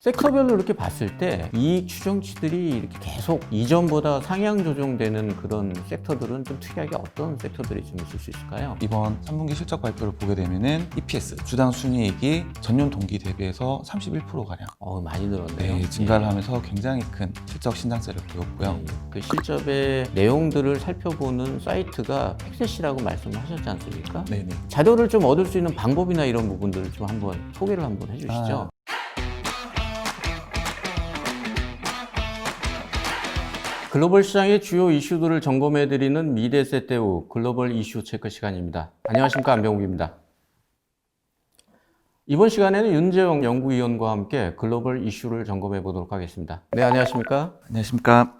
섹터별로 이렇게 봤을 때 이익 추정치들이 이렇게 계속 이전보다 상향 조정되는 그런 섹터들은 좀 특이하게 어떤 섹터들이 좀 있을 수 있을까요? 이번 3분기 실적 발표를 보게 되면은 EPS 주당 순이익이 전년 동기 대비해서 31%가량 어 많이 늘었네요. 네, 증가를 하면서 굉장히 큰 실적 신장세를 보였고요. 예, 그 실적의 내용들을 살펴보는 사이트가 팩셋이라고 말씀을 하셨지 않습니까? 네네. 자료를 좀 얻을 수 있는 방법이나 이런 부분들을 좀 한번 소개를 한번 해주시죠. 아. 글로벌 시장의 주요 이슈들을 점검해드리는 미래세 때우 글로벌 이슈 체크 시간입니다. 안녕하십니까 안병욱입니다. 이번 시간에는 윤재영 연구위원과 함께 글로벌 이슈를 점검해 보도록 하겠습니다. 네, 안녕하십니까? 안녕하십니까.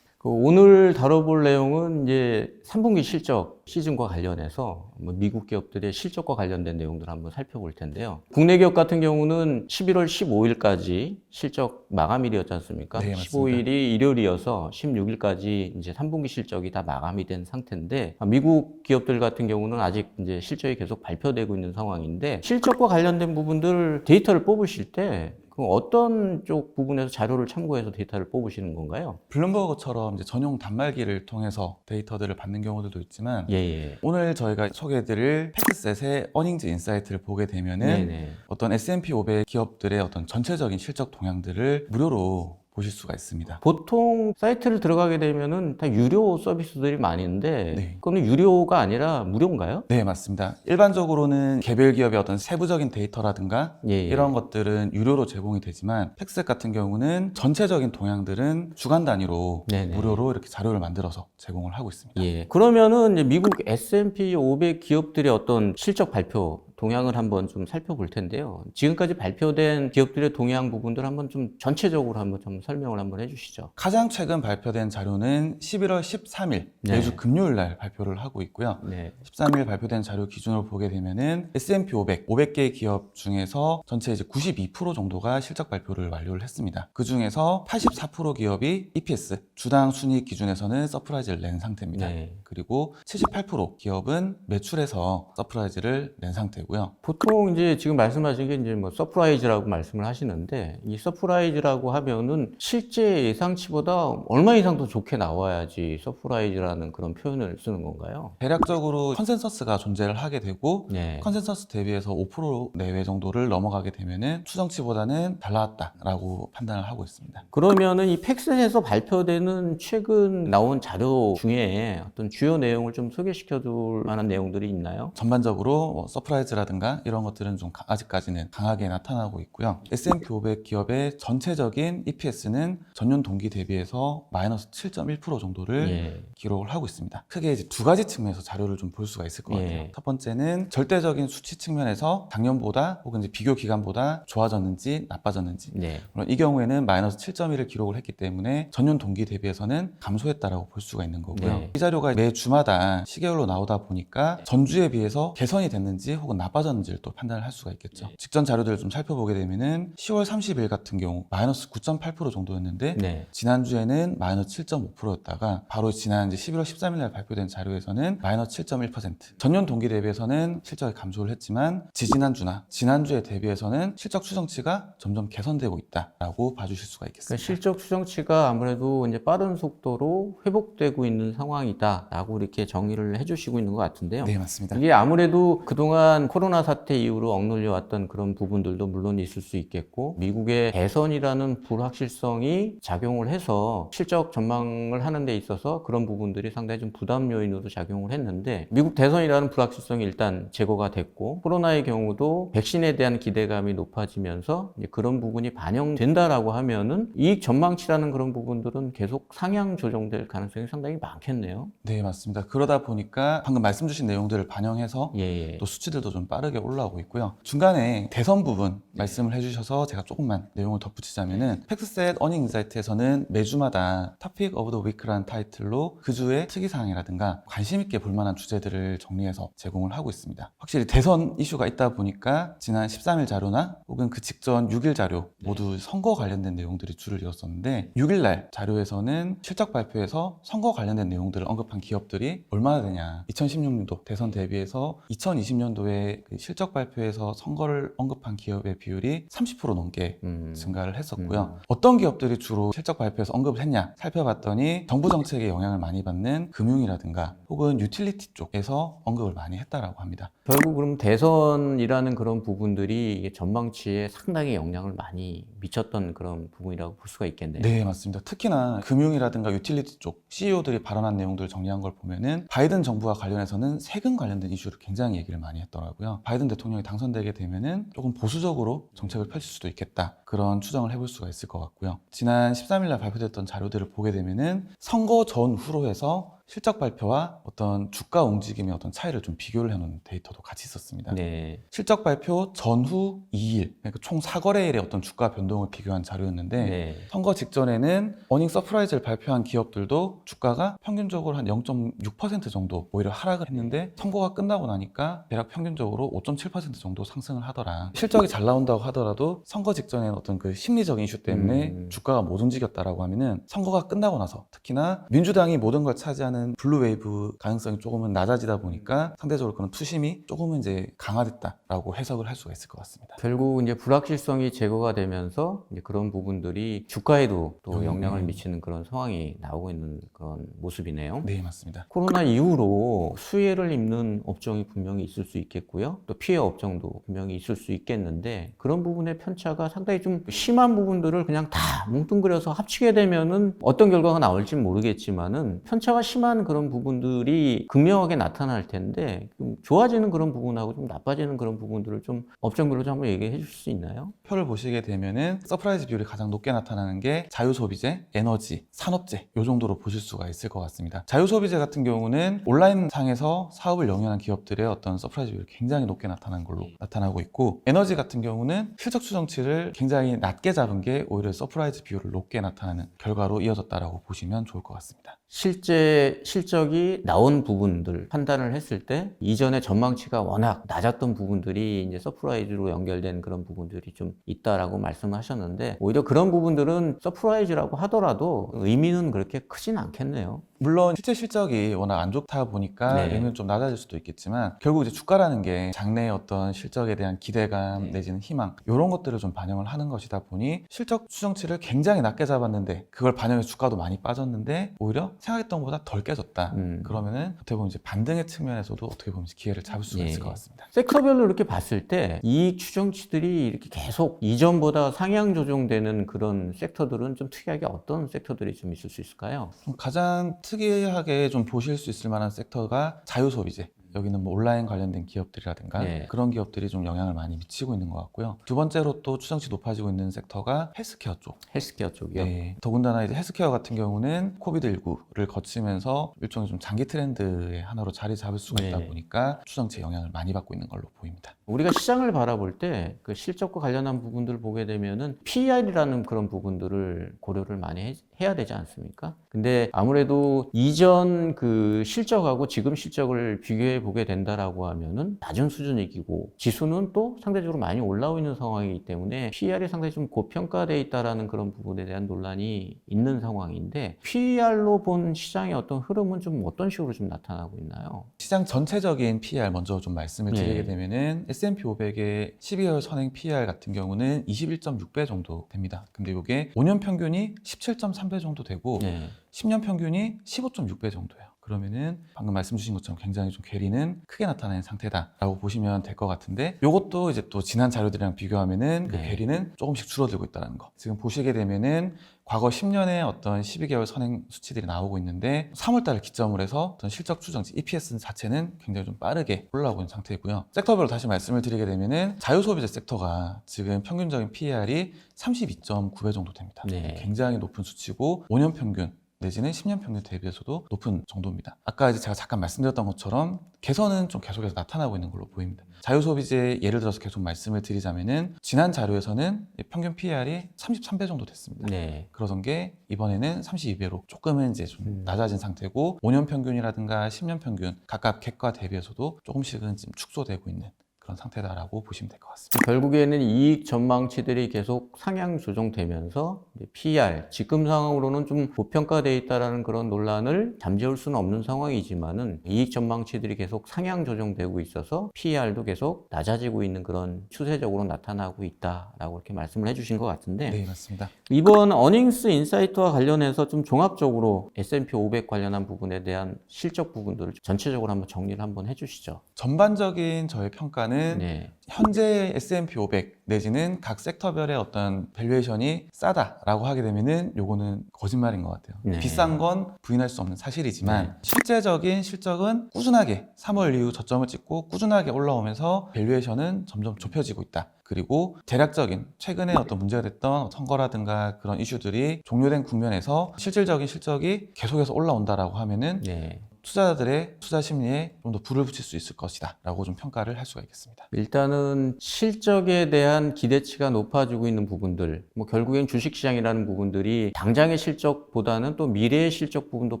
그 오늘 다뤄볼 내용은 이제 3분기 실적 시즌과 관련해서 뭐 미국 기업들의 실적과 관련된 내용들을 한번 살펴볼 텐데요. 국내 기업 같은 경우는 11월 15일까지 실적 마감일이었지 않습니까? 네, 맞습니다. 15일이 일요일이어서 16일까지 이제 3분기 실적이 다 마감이 된 상태인데 아, 미국 기업들 같은 경우는 아직 이제 실적이 계속 발표되고 있는 상황인데 실적과 관련된 부분들 데이터를 뽑으실 때 그럼 어떤 쪽 부분에서 자료를 참고해서 데이터를 뽑으시는 건가요? 블룸버그처럼 이제 전용 단말기를 통해서 데이터들을 받는 경우들도 있지만 예, 예. 오늘 저희가 소개해드릴 팩트셋의 어닝즈 인사이트를 보게 되면은 네네. 어떤 S&P 500 기업들의 어떤 전체적인 실적 동향들을 무료로 보실 수가 있습니다. 보통 사이트를 들어가게 되면은 다 유료 서비스들이 많은데 네. 그거는 유료가 아니라 무료인가요? 네, 맞습니다. 일반적으로는 개별 기업의 어떤 세부적인 데이터라든가 예, 예. 이런 것들은 유료로 제공이 되지만 팩셋 같은 경우는 전체적인 동향들은 주간 단위로 네네. 무료로 이렇게 자료를 만들어서 제공을 하고 있습니다. 예. 그러면은 이제 미국 S&P 500 기업들의 어떤 실적 발표 동향을 한번 좀 살펴볼 텐데요. 지금까지 발표된 기업들의 동향 부분들 한번 좀 전체적으로 한번 좀 설명을 한번 해주시죠. 가장 최근 발표된 자료는 11월 13일 네. 매주 금요일 날 발표를 하고 있고요. 네. 13일 발표된 자료 기준으로 보게 되면은 S&P 500, 500개 기업 중에서 전체 이제 92% 정도가 실적 발표를 완료를 했습니다. 그 중에서 84% 기업이 EPS, 주당 순이익 기준에서는 서프라이즈를 낸 상태입니다. 네. 그리고 78% 기업은 매출에서 서프라이즈를 낸 상태고 요. 보통 이제 지금 말씀하신 게 이제 뭐 서프라이즈라고 말씀을 하시는데 이 서프라이즈라고 하면은 실제 예상치보다 얼마 이상 더 좋게 나와야지 서프라이즈라는 그런 표현을 쓰는 건가요? 대략적으로 컨센서스가 존재를 하게 되고 네. 컨센서스 대비해서 5% 내외 정도를 넘어가게 되면은 추정치보다는 잘 나왔다라고 판단을 하고 있습니다. 그러면은 이 팩스에서 발표되는 최근 나온 자료 중에 어떤 주요 내용을 좀 소개시켜 줄 만한 내용들이 있나요? 전반적으로 뭐 서프라이즈 라든가 이런 것들은 좀 가- 아직까지는 강하게 나타나고 있고요. S&P 500 기업의 전체적인 EPS는 전년 동기 대비해서 마이너스 7.1% 정도를 예. 기록을 하고 있습니다. 크게 이제 두 가지 측면에서 자료를 좀 볼 수가 있을 것 같아요. 예. 첫 번째는 절대적인 수치 측면에서 작년보다 혹은 이제 비교 기간보다 좋아졌는지 나빠졌는지 네. 물론 이 경우에는 마이너스 7.1을 기록을 했기 때문에 전년 동기 대비해서는 감소했다라고 볼 수가 있는 거고요. 네. 이 자료가 매 주마다 시계열로 나오다 보니까 전주에 비해서 개선이 됐는지 혹은 나빠졌는지를 또 판단을 할 수가 있겠죠. 네. 직전 자료들을 좀 살펴보게 되면은 10월 30일 같은 경우 마이너스 9.8% 정도였는데 네. 지난주에는 마이너스 7.5%였다가 바로 지난 이제 11월 13일 날 발표된 자료에서는 마이너스 7.1% 전년 동기 대비해서는 실적이 감소를 했지만 지지난주나 지난주에 대비해서는 실적 추정치가 점점 개선되고 있다라고 봐주실 수가 그러니까 있겠습니다. 실적 추정치가 아무래도 이제 빠른 속도로 회복되고 있는 상황이다라고 이렇게 정의를 해주시고 있는 것 같은데요. 네 맞습니다. 이게 아무래도 그동안 코로나 사태 이후로 억눌려 왔던 그런 부분들도 물론 있을 수 있겠고 미국의 대선이라는 불확실성이 작용을 해서 실적 전망을 하는 데 있어서 그런 부분들이 상당히 좀 부담 요인으로 작용을 했는데 미국 대선이라는 불확실성이 일단 제거가 됐고 코로나의 경우도 백신에 대한 기대감이 높아지면서 그런 부분이 반영된다라고 하면은 이익 전망치라는 그런 부분들은 계속 상향 조정될 가능성이 상당히 많겠네요. 네 맞습니다. 그러다 보니까 방금 말씀 주신 내용들을 반영해서 예, 예. 또 수치들도 좀 빠르게 올라오고 있고요. 중간에 대선 부분 말씀을 해주셔서 제가 조금만 내용을 덧붙이자면은 팩스셋 어닝 인사이트에서는 매주마다 토픽 오브 더 위크라는 타이틀로 그 주의 특이사항이라든가 관심 있게 볼 만한 주제들을 정리해서 제공을 하고 있습니다. 확실히 대선 이슈가 있다 보니까 지난 13일 자료나 혹은 그 직전 6일 자료 모두 선거 관련된 내용들이 줄을 이었었는데 6일날 자료에서는 실적 발표에서 선거 관련된 내용들을 언급한 기업들이 얼마나 되냐 2016년도 대선 대비해서 2020년도에 때그 실적 발표에서 선거를 언급한 기업의 비율이 30% 넘게 음. 증가를 했었고요. 음. 어떤 기업들이 주로 실적 발표에서 언급을 했냐 살펴봤더니 정부 정책에 영향을 많이 받는 금융이라든가 혹은 유틸리티 쪽에서 언급을 많이 했다라고 합니다. 결국 그럼 대선이라는 그런 부분들이 전망치에 상당히 영향을 많이 미쳤던 그런 부분이라고 볼 수가 있겠네요. 네, 맞습니다. 특히나 금융이라든가 유틸리티 쪽 CEO들이 발언한 내용들을 정리한 걸 보면은 바이든 정부와 관련해서는 세금 관련된 이슈를 굉장히 얘기를 많이 했더라고요. 바이든 대통령이 당선되게 되면은 조금 보수적으로 정책을 펼칠 수도 있겠다. 그런 추정을 해볼 수가 있을 것 같고요. 지난 13일 날 발표됐던 자료들을 보게 되면은 선거 전후로 해서 실적 발표와 어떤 주가 움직임의 어떤 차이를 좀 비교를 해놓은 데이터도 같이 있었습니다. 네. 실적 발표 전후 2일, 그러니까 총 4거래일의 어떤 주가 변동을 비교한 자료였는데 네. 선거 직전에는 어닝 서프라이즈를 발표한 기업들도 주가가 평균적으로 한 0.6% 정도 오히려 하락을 했는데 선거가 끝나고 나니까 대략 평균적으로 5.7% 정도 상승을 하더라. 실적이 잘 나온다고 하더라도 선거 직전에 어떤 그 심리적인 이슈 때문에 음. 주가가 못 움직였다라고 하면은 선거가 끝나고 나서 특히나 민주당이 모든 걸 차지하는 블루웨이브 가능성이 조금은 낮아지다 보니까 상대적으로 그런 투심이 조금은 이제 강화됐다라고 해석을 할 수가 있을 것 같습니다. 결국 이제 불확실성이 제거가 되면서 이제 그런 부분들이 주가에도 또 음. 영향을 미치는 그런 상황이 나오고 있는 그런 모습이네요. 네, 맞습니다. 코로나 이후로 수혜를 입는 업종이 분명히 있을 수 있겠고요. 또 피해 업종도 분명히 있을 수 있겠는데 그런 부분의 편차가 상당히 좀 심한 부분들을 그냥 다 뭉뚱그려서 합치게 되면은 어떤 결과가 나올지 모르겠지만은 편차가 심한 그런 부분들이 극명하게 나타날 텐데 좀 좋아지는 그런 부분하고 좀 나빠지는 그런 부분들을 좀 업종별로 좀 한번 얘기해 주실 수 있나요? 표를 보시게 되면은 서프라이즈 비율이 가장 높게 나타나는 게 자유소비재, 에너지, 산업재 요 정도로 보실 수가 있을 것 같습니다. 자유소비재 같은 경우는 온라인 상에서 사업을 영위하는 기업들의 어떤 서프라이즈 비율이 굉장히 높게 나타난 걸로 나타나고 있고 에너지 같은 경우는 실적 추정치를 굉장히 낮게 잡은 게 오히려 서프라이즈 비율을 높게 나타나는 결과로 이어졌다라고 보시면 좋을 것 같습니다. 실제 실적이 나온 부분들 판단을 했을 때 이전에 전망치가 워낙 낮았던 부분들이 이제 서프라이즈로 연결된 그런 부분들이 좀 있다라고 말씀하셨는데 오히려 그런 부분들은 서프라이즈라고 하더라도 의미는 그렇게 크진 않겠네요. 물론 실제 실적이 워낙 안 좋다 보니까 네. 의미는 좀 낮아질 수도 있겠지만 결국 이제 주가라는 게 장래의 어떤 실적에 대한 기대감 네. 내지는 희망 이런 것들을 좀 반영을 하는 것이다 보니 실적 추정치를 굉장히 낮게 잡았는데 그걸 반영해서 주가도 많이 빠졌는데 오히려 생각했던 것보다 덜 깨졌다. 음. 그러면은 어떻게 보면 이제 반등의 측면에서도 어떻게 보면 기회를 잡을 수가 예. 있을 것 같습니다. 섹터별로 이렇게 봤을 때 이익 추정치들이 이렇게 계속 이전보다 상향 조정되는 그런 섹터들은 좀 특이하게 어떤 섹터들이 좀 있을 수 있을까요? 좀 가장 특이하게 좀 보실 수 있을 만한 섹터가 자유소비재. 여기는 뭐 온라인 관련된 기업들이라든가 네. 그런 기업들이 좀 영향을 많이 미치고 있는 것 같고요. 두 번째로 또 추정치 높아지고 있는 섹터가 헬스케어 쪽. 헬스케어 쪽이요. 네. 더군다나 이제 헬스케어 같은 경우는 코비드 19를 거치면서 일종의 좀 장기 트렌드의 하나로 자리 잡을 수가 있다 네. 보니까 추정치에 영향을 많이 받고 있는 걸로 보입니다. 우리가 시장을 바라볼 때 그 실적과 관련한 부분들을 보게 되면은 PER이라는 그런 부분들을 고려를 많이 해, 해야 되지 않습니까? 근데 아무래도 이전 그 실적하고 지금 실적을 비교해 보게 된다라고 하면은 낮은 수준이고 지수는 또 상대적으로 많이 올라오고 있는 상황이기 때문에 PER이 상당히 좀 고평가돼 있다라는 그런 부분에 대한 논란이 있는 상황인데 PER로 본 시장의 어떤 흐름은 좀 어떤 식으로 좀 나타나고 있나요? 시장 전체적인 PER 먼저 좀 말씀을 드리게 네. 되면은 S&P 500의 12개월 선행 PER 같은 경우는 21.6배 정도 됩니다. 근데 이게 5년 평균이 17.3배 정도 되고 네. 10년 평균이 15.6배 정도예요. 그러면은 방금 말씀 주신 것처럼 굉장히 좀 괴리는 크게 나타나는 상태다라고 보시면 될 것 같은데 이것도 이제 또 지난 자료들이랑 비교하면은 그 네. 괴리는 조금씩 줄어들고 있다는 거. 지금 보시게 되면은 과거 10년의 어떤 12개월 선행 수치들이 나오고 있는데 3월달을 기점으로 해서 어떤 실적 추정치 EPS 자체는 굉장히 좀 빠르게 올라오고 있는 상태이고요. 섹터별로 다시 말씀을 드리게 되면은 자유소비재 섹터가 지금 평균적인 PER이 32.9배 정도 됩니다. 네. 굉장히 높은 수치고 5년 평균 내지는 10년 평균 대비해서도 높은 정도입니다. 아까 이제 제가 잠깐 말씀드렸던 것처럼 개선은 좀 계속해서 나타나고 있는 걸로 보입니다. 자유소비재 예를 들어서 계속 말씀을 드리자면은 지난 자료에서는 평균 PER이 33배 정도 됐습니다. 네. 그러던 게 이번에는 32배로 조금은 이제 좀 음. 낮아진 상태고 5년 평균이라든가 10년 평균 각각 객과 대비해서도 조금씩은 지금 축소되고 있는 그런 상태다라고 보시면 될 것 같습니다. 결국에는 이익 전망치들이 계속 상향 조정되면서 PR 지금 상황으로는 좀 고평가돼 있다라는 그런 논란을 잠재울 수는 없는 상황이지만은 이익 전망치들이 계속 상향 조정되고 있어서 PR도 계속 낮아지고 있는 그런 추세적으로 나타나고 있다라고 이렇게 말씀을 해주신 것 같은데 네, 맞습니다. 이번 어닝스 인사이트와 관련해서 좀 종합적으로 S&P 500 관련한 부분에 대한 실적 부분들을 전체적으로 한번 정리를 한번 해주시죠. 전반적인 저의 평가는 네. 현재 S&P 500 내지는 각 섹터별의 어떤 밸류에이션이 싸다라고 하게 되면은 요거는 거짓말인 것 같아요. 네. 비싼 건 부인할 수 없는 사실이지만 네. 실제적인 실적은 꾸준하게 3월 이후 저점을 찍고 꾸준하게 올라오면서 밸류에이션은 점점 좁혀지고 있다. 그리고 대략적인 최근에 어떤 문제가 됐던 선거라든가 그런 이슈들이 종료된 국면에서 실질적인 실적이 계속해서 올라온다라고 하면은 네. 투자자들의 투자 심리에 좀 더 불을 붙일 수 있을 것이다 라고 좀 평가를 할 수가 있겠습니다. 일단은 실적에 대한 기대치가 높아지고 있는 부분들, 뭐 결국엔 주식시장이라는 부분들이 당장의 실적보다는 또 미래의 실적 부분도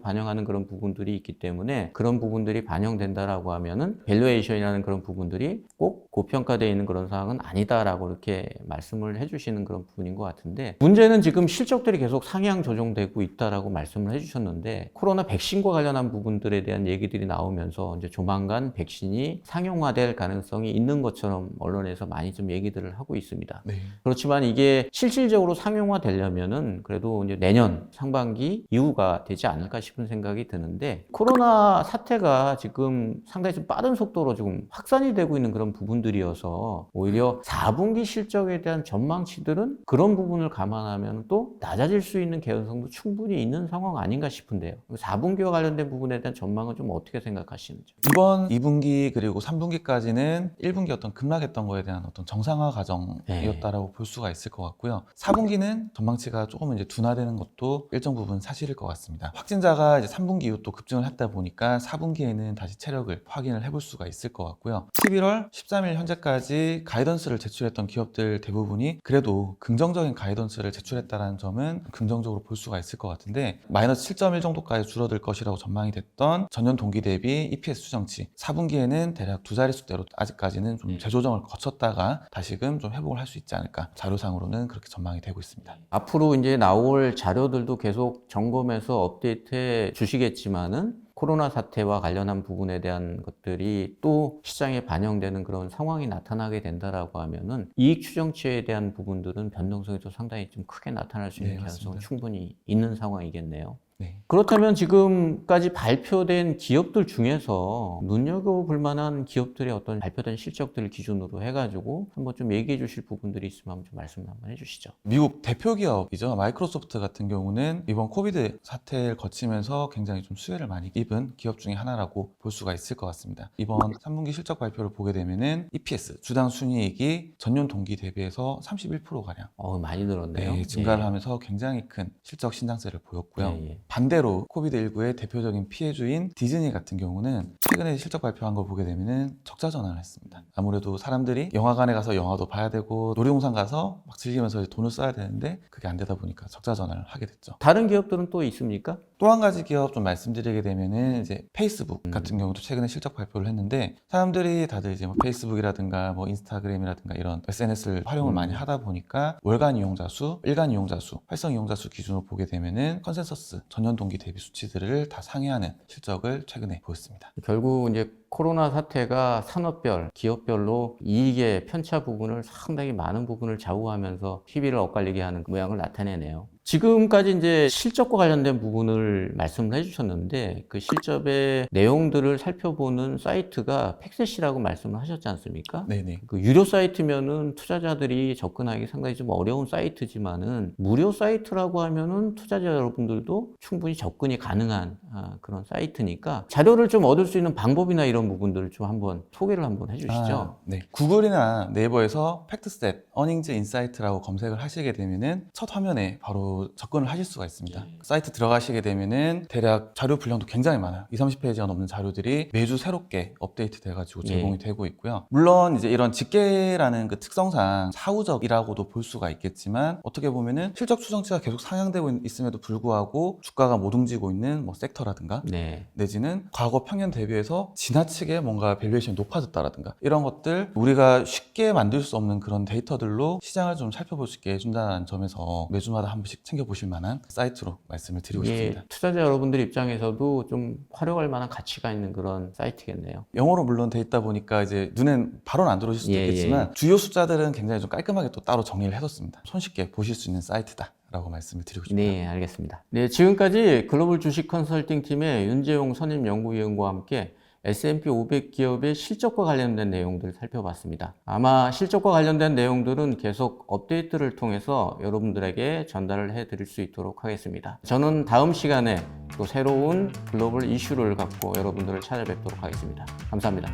반영하는 그런 부분들이 있기 때문에 그런 부분들이 반영된다라고 하면은 밸류에이션이라는 그런 부분들이 꼭 고평가되어 있는 그런 상황은 아니다라고 이렇게 말씀을 해주시는 그런 부분인 것 같은데 문제는 지금 실적들이 계속 상향 조정되고 있다라고 말씀을 해주셨는데 코로나 백신과 관련한 부분들 에 대한 얘기들이 나오면서 이제 조만간 백신이 상용화될 가능성이 있는 것처럼 언론에서 많이 좀 얘기들을 하고 있습니다. 네. 그렇지만 이게 실질적으로 상용화 되려면은 그래도 이제 내년 상반기 이후가 되지 않을까 싶은 생각이 드는데 코로나 사태가 지금 상당히 좀 빠른 속도로 지금 확산이 되고 있는 그런 부분들이어서 오히려 4분기 실적에 대한 전망치들은 그런 부분을 감안하면 또 낮아질 수 있는 개연성도 충분히 있는 상황 아닌가 싶은데요. 4분기와 관련된 부분에 대한 전 망은 좀 어떻게 생각하시는지? 이번 2분기 그리고 3분기까지는 1분기 어떤 급락했던 거에 대한 어떤 정상화 과정이었다라고 볼 수가 있을 것 같고요. 4분기는 전망치가 조금 이제 둔화되는 것도 일정 부분 사실일 것 같습니다. 확진자가 이제 3분기 이후 또 급증을 했다 보니까 4분기에는 다시 체력을 확인을 해볼 수가 있을 것 같고요. 11월 13일 현재까지 가이던스를 제출했던 기업들 대부분이 그래도 긍정적인 가이던스를 제출했다는 점은 긍정적으로 볼 수가 있을 것 같은데 마이너스 7.1 정도까지 줄어들 것이라고 전망이 됐던 전년 동기 대비 EPS 수정치 4분기에는 대략 두 자릿수대로 아직까지는 좀 재조정을 거쳤다가 다시금 좀 회복을 할 수 있지 않을까 자료상으로는 그렇게 전망이 되고 있습니다. 앞으로 이제 나올 자료들도 계속 점검해서 업데이트해 주시겠지만은 코로나 사태와 관련한 부분에 대한 것들이 또 시장에 반영되는 그런 상황이 나타나게 된다라고 하면은 이익 추정치에 대한 부분들은 변동성이 또 상당히 좀 크게 나타날 수 있는 네, 가능성은. 충분히 있는 상황이겠네요. 네. 그렇다면 지금까지 발표된 기업들 중에서 눈여겨볼 만한 기업들의 어떤 발표된 실적들을 기준으로 해가지고 한번 좀 얘기해 주실 부분들이 있으면 좀 말씀 한번 해주시죠. 미국 대표 기업이죠. 마이크로소프트 같은 경우는 이번 코비드 사태를 거치면서 굉장히 좀 수혜를 많이 입은 기업 중에 하나라고 볼 수가 있을 것 같습니다. 이번 3분기 실적 발표를 보게 되면은 EPS 주당 순이익이 전년 동기 대비해서 31%가량 어 많이 늘었네요. 네, 증가를 하면서 굉장히 큰 실적 신장세를 보였고요. 예, 예. 반대로 코비드19의 대표적인 피해주인 디즈니 같은 경우는 최근에 실적 발표한 걸 보게 되면은 적자 전환을 했습니다. 아무래도 사람들이 영화관에 가서 영화도 봐야 되고 놀이동산 가서 막 즐기면서 돈을 써야 되는데 그게 안 되다 보니까 적자 전환을 하게 됐죠. 다른 기업들은 또 있습니까? 또 한 가지 기업 좀 말씀드리게 되면은 이제 페이스북 같은 경우도 최근에 실적 발표를 했는데 사람들이 다들 이제 뭐 페이스북이라든가 뭐 인스타그램이라든가 이런 SNS를 활용을 많이 하다 보니까 월간 이용자 수, 일간 이용자 수, 활성 이용자 수 기준으로 보게 되면은 컨센서스 전년 동기 대비 수치들을 다 상회하는 실적을 최근에 보였습니다. 결국 이제 코로나 사태가 산업별, 기업별로 이익의 편차 부분을 상당히 많은 부분을 좌우하면서 시비를 엇갈리게 하는 모양을 나타내네요. 지금까지 이제 실적과 관련된 부분을 말씀을 해주셨는데 그 실적의 내용들을 살펴보는 사이트가 팩셋이라고 말씀을 하셨지 않습니까? 네네. 그 유료 사이트면은 투자자들이 접근하기 상당히 좀 어려운 사이트지만은 무료 사이트라고 하면은 투자자 여러분들도 충분히 접근이 가능한 아, 그런 사이트니까 자료를 좀 얻을 수 있는 방법이나 이런 부분들을 좀 한번 소개를 한번 해주시죠. 아, 네. 구글이나 네이버에서 팩트셋, 어닝즈 인사이트라고 검색을 하시게 되면은 첫 화면에 바로 접근을 하실 수가 있습니다. 예. 사이트 들어가시게 되면은 대략 자료 분량도 굉장히 많아요. 2, 30페이지가 넘는 자료들이 매주 새롭게 업데이트 돼가지고 예. 제공이 되고 있고요. 물론 이제 이런 집계라는 그 특성상 사후적이라고도 볼 수가 있겠지만 어떻게 보면은 실적 추정치가 계속 상향되고 있- 있음에도 불구하고 주가가 못 움직이고 있는 뭐 섹터라든가 네. 내지는 과거 평년 대비해서 지나치게 지나치게 뭔가 밸류에이션이 높아졌다라든가 이런 것들 우리가 쉽게 만들 수 없는 그런 데이터들로 시장을 좀 살펴볼 수 있게 해준다는 점에서 매주마다 한 번씩 챙겨보실 만한 사이트로 말씀을 드리고 이게 싶습니다. 투자자 여러분들 입장에서도 좀 활용할 만한 가치가 있는 그런 사이트겠네요. 영어로 물론 돼 있다 보니까 이제 눈엔 바로는 안 들어오실 수도 예, 있겠지만 주요 숫자들은 굉장히 좀 깔끔하게 또 따로 정리를 해뒀습니다. 손쉽게 보실 수 있는 사이트다 라고 말씀을 드리고 싶습니다. 네, 알겠습니다. 네, 지금까지 글로벌 주식 컨설팅 팀의 윤재용 선임 연구위원과 함께 S&P 500 기업의 실적과 관련된 내용들을 살펴봤습니다. 아마 실적과 관련된 내용들은 계속 업데이트를 통해서 여러분들에게 전달을 해 드릴 수 있도록 하겠습니다. 저는 다음 시간에 또 새로운 글로벌 이슈를 갖고 여러분들을 찾아뵙도록 하겠습니다. 감사합니다.